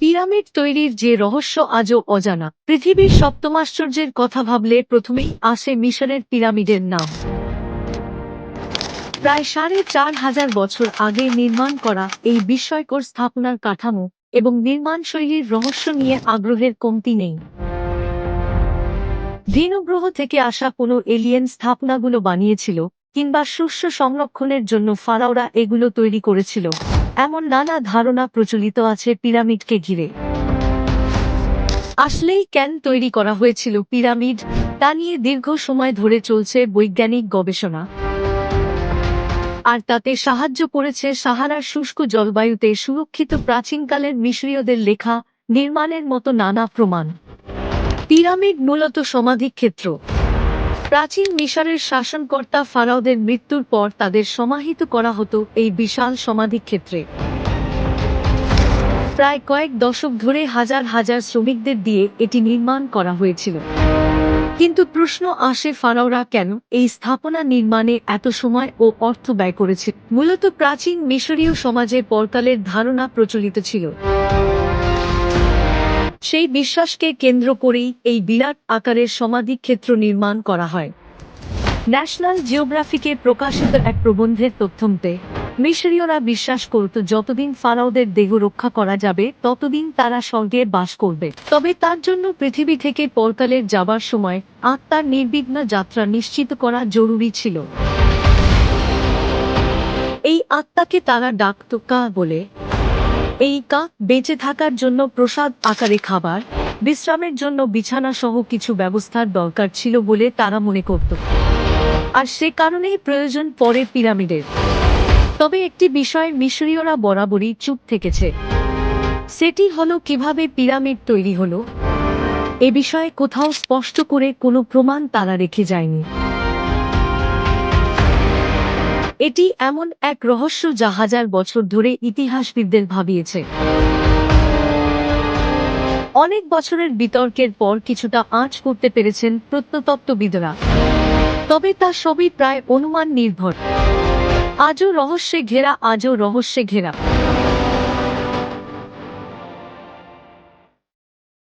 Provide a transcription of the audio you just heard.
Pyramid তৈরির যে রহস্য আজও অজানা। পৃথিবীর সপ্তমাশ্চর্যের কথা ভাবলে প্রথমেই আসে মিশরের পিরামিডের নাম। প্রায় সাড়ে চার হাজার বছর আগে নির্মাণ করা এই বিস্ময়কর স্থাপনার কাঠামো এবং নির্মাণ শৈলীর রহস্য নিয়ে আগ্রহের কমতি নেই। ভিনগ্রহ থেকে আসা কোনো এলিয়েন স্থাপনাগুলো বানিয়েছিল কিংবা শস্য সংরক্ষণের জন্য ফারাওরা এগুলো তৈরি করেছিল। এমন নানা ধারণা প্রচলিত আছে পিরামিডকে ঘিরে। আসলেই কেন তৈরি করা হয়েছিল পিরামিড, তা নিয়ে দীর্ঘ সময় ধরে চলছে বৈজ্ঞানিক গবেষণা। আর তাতে সাহায্য করেছে সাহারার শুষ্ক জলবায়ুতে সুরক্ষিত প্রাচীনকালের মিশরীয়দের লেখা, নির্মাণের মতো নানা প্রমাণ। পিরামিড মূলত সমাধিক্ষেত্র। প্রাচীন মিশরের শাসনকর্তা ফারাওদের মৃত্যুর পর তাদের সমাহিত করা হতো এই বিশাল সমাধিক্ষেত্রে। প্রায় কয়েক দশক ধরে হাজার হাজার শ্রমিকদের দিয়ে এটি নির্মাণ করা হয়েছিল। কিন্তু প্রশ্ন আসে ফারাওরা কেন এই স্থাপনা নির্মাণে এত সময় ও অর্থ ব্যয় করেছে? মূলত প্রাচীন মিশরীয় সমাজে পরকালের ধারণা প্রচলিত ছিল। সেই বিশ্বাসকে কেন্দ্র করেই এই বিরাট আকারের সমাধিক্ষেত্র নির্মাণ করা হয়। ন্যাশনাল জিওগ্রাফিকে প্রকাশিত এক প্রবন্ধের তথ্যমতে মিশরীয়রা বিশ্বাস করত যতদিন ফারাওদের দেহ রক্ষা করা যাবে, ততদিন তারা স্বর্গে বাস করবে। তবে তার জন্য পৃথিবী থেকে পরকালের যাবার সময় আত্মার নির্বিঘ্ন যাত্রা নিশ্চিত করা জরুরি ছিল। এই আত্মাকে তারা ডাকত কা বলে। এই কাক বেঁচে থাকার জন্য প্রসাদ আকারে খাবার, বিশ্রামের জন্য বিছানা সহ কিছু ব্যবস্থার দরকার ছিল বলে তারা মনে করত। আর সে কারণেই প্রয়োজন পরে পিরামিডের। তবে একটি বিষয়ে মিশরীয়রা বরাবরই চুপ থেকেছে। সেটি হলো কীভাবে পিরামিড তৈরি হলো। এ বিষয়ে কোথাও স্পষ্ট করে কোনো প্রমাণ তারা রেখে যায়নি। এটি এমন এক রহস্য যা হাজার বছর ধরে ইতিহাসবিদদের ভাবিয়েছে। অনেক বছরের বিতর্কের পর কিছুটা আঁচ করতে পেরেছেন প্রত্নতত্ত্ববিদরা। তবে তা সবই প্রায় অনুমান নির্ভর। আজও রহস্যে ঘেরা, আজও রহস্যে ঘেরা।